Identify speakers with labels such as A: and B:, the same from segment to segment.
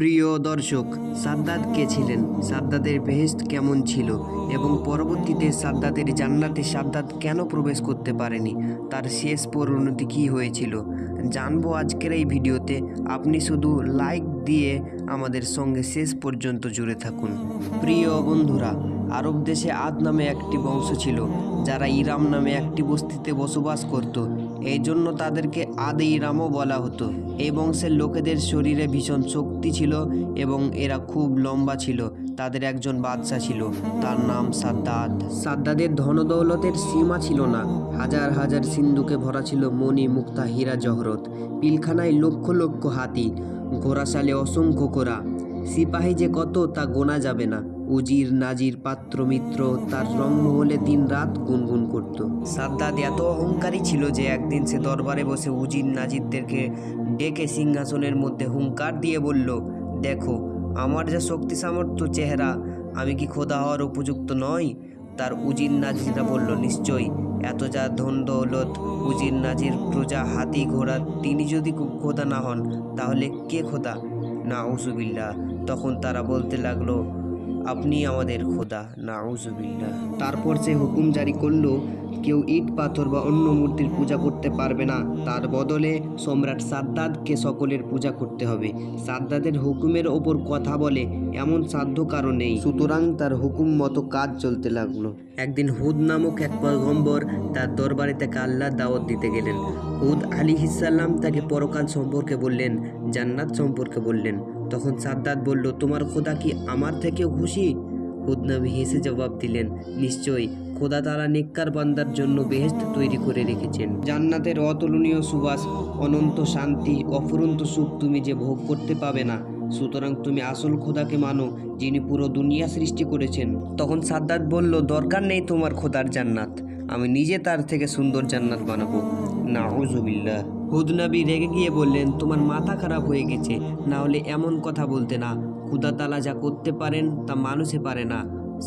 A: প্রিয় দর্শক, সাদ্দাত কে ছিলেন? সাদ্দাতের বেহেস্ত কেমন ছিল? এবং পরবর্তীতে সাদ্দাতের জান্নাতে সাদ্দাত কেন প্রবেশ করতে পারেনি? তার শেষ পরিণতি কী হয়েছিল? জানব আজকের এই ভিডিওতে। আপনি শুধু লাইক দিয়ে আমাদের সঙ্গে শেষ পর্যন্ত জুড়ে থাকুন। প্রিয় বন্ধুরা আরব দেশে আদ নামে একটি বংশ ছিল, যারা ইরাম নামে একটি বস্তিতে বসবাস করত। এই জন্য তাদেরকে আদে ইরামও বলা হতো। এই বংশের লোকেদের শরীরে ভীষণ শক্তি ছিল এবং এরা খুব লম্বা ছিল। তাদের একজন বাদশা ছিল, তার নাম সাদ্দাদ। সাদ্দাদের ধনদৌলতের সীমা ছিল না। হাজার হাজার সিন্ধুকে ভরা ছিল মণি মুক্তা হীরা জহরত, পিলখানায় লক্ষ লক্ষ হাতি, ঘোড়াশালে অসংখ্য কোরা সিপাহী যে কত তা গোনা যাবে না। উজির নাজির পাত্র মিত্র তার রংমহলে দিন রাত গুনগুন করত। সাদ্দাদ এত অহংকারী ছিল যে একদিন সে দরবারে বসে উজির নাজিরদেরকে ডেকে সিংহাসনের মধ্যে হুঙ্কার দিয়ে বলল, দেখো, আমার যা শক্তি সামর্থ্য চেহারা, আমি কি খোদা হওয়ার উপযুক্ত নই? তার উজির নাজিরা বলল, নিশ্চয়ই, এত যা ধন দৌলত, উজির নাজির প্রজা হাতি ঘোড়া, তিনি যদি খোদা না হন, তাহলে কে খোদা? না তখন তারা বলতে লাগল আপনি আমাদের খোদা না উজুবিল্লা তারপর সে হুকুম জারি করল, কেউ ইট, পাথর বা অন্য মূর্তির পূজা করতে পারবে না। তার বদলে সম্রাট সাদ্দাদকে সকলের পূজা করতে হবে। সাদ্দাদের হুকুমের ওপর কথা বলে, এমন সাধ্য কারণ নেই। সুতরাং তার হুকুম মতো কাজ চলতে লাগল। একদিন হুদ নামক এক পয়গম্বর তার দরবারে তাকে আল্লাহ দাওয়াত দিতে গেলেন। হুদ আলী হিসাল্লাম তাকে পরকাল সম্পর্কে বললেন, জান্নাত সম্পর্কে বললেন। তখন সাদ্দাত বলল, তোমার খোদা কি আমার থেকেও খুশি? হুদ হেসে জবাব দিলেন, নিশ্চয়ই, খোদা তারা নেককার বান্দার জন্য বেহেস্ত তৈরি করে রেখেছেন। জান্নাতের অতুলনীয় সুবাস, অনন্ত শান্তি, অফুরন্ত সুখ তুমি যে ভোগ করতে পাবে না, সুতরাং তুমি আসল খোদাকে মানো, যিনি পুরো দুনিয়া সৃষ্টি করেছেন। তখন সাদ্দাত বলল, দরকার নেই তোমার খোদার জান্নাত, আমি নিজে তার থেকে সুন্দর জান্নাত বানাবো। নাউজুবিল্লাহ হুদনবী রেগে গিয়ে বললেন, তোমার মাথা খারাপ হয়ে গেছে, না হলে এমন কথা বলতে না। খুদা তালা যা করতে পারেন, তা মানুষে পারে না।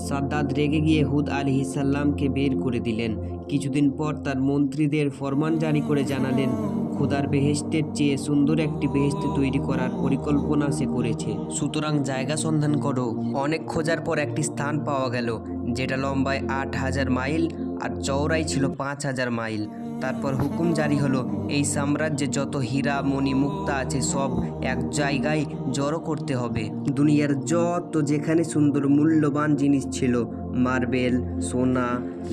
A: সাদ্দাদ রেগে গিয়ে হুদ আলী সাল্লামকে বের করে দিলেন। কিছুদিন পর তার মন্ত্রীদের ফরমান জারি করে জানালেন, খোদার বেহেস্তের চেয়ে সুন্দর একটি বেহেস্ত তৈরি করার পরিকল্পনা সে করেছে। সুতরাং জায়গা সন্ধান করো। অনেক খোঁজার পর একটি স্থান পাওয়া গেল, যেটা লম্বায় আট হাজার মাইল আর চওড়াই ছিল পাঁচ হাজার মাইল। তারপর হুকুম জারি হলো, এই সাম্রাজ্যে যত হীরা মণি মুক্তা আছে, সব এক জায়গায় জড়ো করতে হবে। দুনিয়ার যত যেখানে সুন্দর মূল্যবান জিনিস ছিল, মার্বেল, সোনা,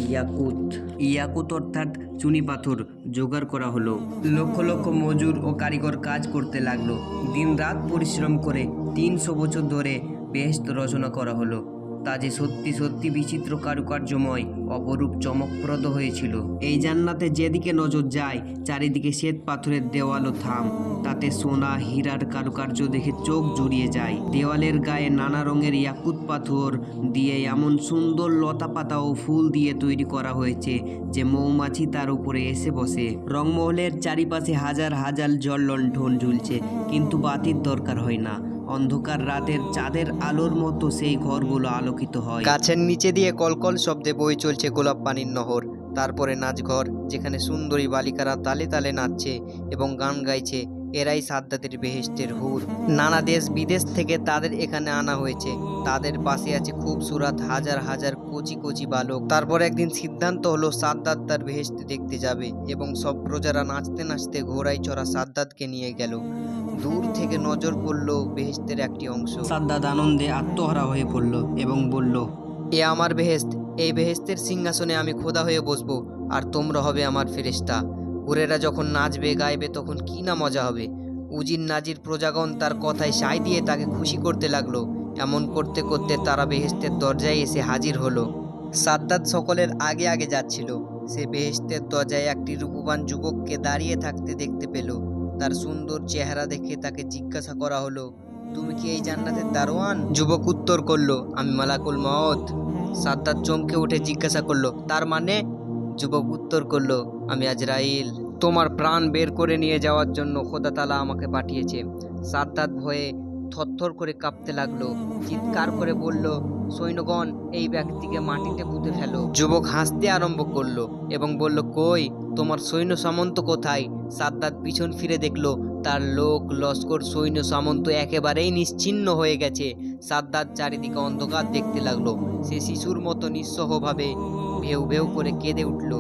A: ইয়াকুত ইয়াকুত অর্থাৎ চুনি পাথর জোগাড় করা হলো। লক্ষ লক্ষ মজুর ও কারিগর কাজ করতে লাগল। দিন রাত পরিশ্রম করে তিনশো বছর ধরে বেহেস্ত রচনা করা হলো। তা যে সত্যি সত্যি বিচিত্র কারুকার্যময়, অপরূপ চমকপ্রদ হয়েছিল। এই জান্নাতে যেদিকে নজর যায়, চারিদিকে শ্বেত পাথরের দেওয়াল ও থাম। তাতে সোনা, হীরার কারুকার্য দেখে চোখ জুড়িয়ে যায়। দেওয়ালের গায়ে নানা রঙের ইয়াকুত পাথর দিয়ে এমন সুন্দর লতা পাতা ও ফুল দিয়ে তৈরি করা হয়েছে, যে মৌমাছি তার উপরে এসে বসে। রংমহলের চারিপাশে হাজার হাজার জল লণ্ঠন ঝুলছে, কিন্তু বাতির দরকার হয় না। অন্ধকার রাতের চাঁদের আলোর মতো সেই ঘরগুলো আলোকিত হয়।
B: গাছের নিচে দিয়ে কলকল শব্দে বই চলছে গোলাপ পানির নহর। তারপরে নাচঘর, যেখানে সুন্দরী বালিকারা তালে তালে নাচছে এবং গান গাইছে। এরাই সাদ্দাতের বেহেস্তের হুর। নানা দেশ বিদেশ থেকে তাদের এখানে আনা হয়েছে। তাদের পাশে আছে খুব সুরাত হাজার হাজার কচি কচি বালক। তারপর একদিন সিদ্ধান্ত হলো সাদ্দাত তার বেহেস্ট দেখতে যাবে এবং সব প্রজারা নাচতে নাচতে ঘোড়ায় চড়া সাদ্দাতকে নিয়ে গেল। দূর থেকে নজর পড়ল বেহেস্তের একটি অংশ।
A: সাদ্দাদ আনন্দে আত্মহারা হয়ে পড়ল এবং বলল
B: এ আমার বেহেস্ত এই বেহেস্তের সিংহাসনে আমি খোদা হয়ে বসবো আর তোমরা হবে আমার ফেরেশতা। হুরেরা যখন নাচবে, গাইবে, তখন কি না মজা হবে? উজির নাজির প্রজাগণ তার কথায় সাই দিয়ে তাকে খুশি করতে লাগল। এমন করতে করতে তারা বেহেস্তের দরজায় এসে হাজির হলো। সাদ্দাত সকলের আগে আগে যাচ্ছিল। সে বেহেস্তের দরজায় একটি রূপবান যুবককে দাঁড়িয়ে থাকতে দেখতে পেল। তার সুন্দর চেহারা দেখে তাকে জিজ্ঞাসা করা হলো, তুমি কি এই জান্নাতের দারোয়ান? যুবক উত্তর করল, আমি মালাকুল মত সাদ্দাত চমকে উঠে জিজ্ঞাসা করল, তার মানে? যুবক উত্তর করল, আমি আজরাইল, তোমার প্রাণ বের করে নিয়ে যাওয়ার জন্য খোদা তালা আমাকে পাঠিয়েছে। সাদ্দাত ভয়ে থরথর করে কাঁপতে লাগল, চিৎকার করে বলল, সৈন্যগণ, এই ব্যক্তিকে মাটিতে পুঁতে ফেলো। যুবক হাসতে আরম্ভ করল এবং বলল, কই, তোমার সৈন্য সামন্ত কোথায়? সাদ্দাত পিছন ফিরে দেখল তার লোক লস্কর সৈন্য সামন্ত একেবারেই নিশ্চিন্ন হয়ে গেছে। সাদ্দাত চারিদিকে অন্ধকার দেখতে লাগল। সে শিশুর মতো নিঃসহভাবে ভেউ ভেউ করে কেঁদে উঠল।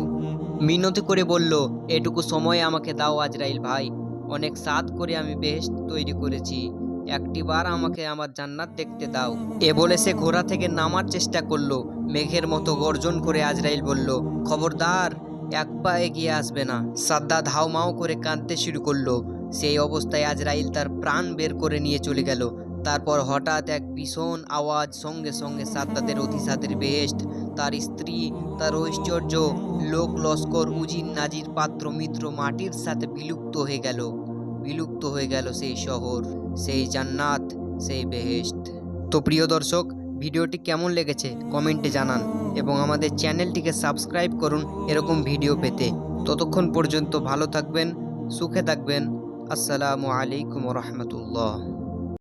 B: মিনতি করে বলল, এটুকু সময় আমাকে দাও আজরাইল ভাই। অনেক সাদ করে আমি বেহেশত তৈরি করেছি। একটিবার আমাকে আমার জান্নাত দেখতে দাও। এ বলে সে ঘোড়া থেকে নামার চেষ্টা করল। মেঘের মতো গর্জন করে আজরাইল বলল, খবরদার এক পা এগিয়ে আসবে না। সাদ্দাত হাউমাউ করে কাঁদতে শুরু করল। সেই অবস্থায় আজরাইল তার প্রাণ বের করে নিয়ে চলে গেল। তারপর হঠাৎ এক ভীষণ আওয়াজ সঙ্গে সঙ্গে সাদ্দাতের অতিসাদের বেহেস্ট তার স্ত্রী, তার ঐশ্বর্য, লোক লস্কর উজির নাজির পাত্র মিত্র মাটির সাথে বিলুপ্ত হয়ে গেল। বিলুপ্ত হয়ে গেল সেই শহর, সেই জান্নাত, সেই বেহেস্ট তো প্রিয় দর্শক ভিডিওটি কেমন লেগেছে কমেন্টে জানান এবং আমাদের চ্যানেলটিকে সাবস্ক্রাইব করুন এরকম ভিডিও পেতে। ততক্ষণ পর্যন্ত ভালো থাকবেন, সুখে থাকবেন। আসসালামু আলাইকুম রহমতুল্লাহ।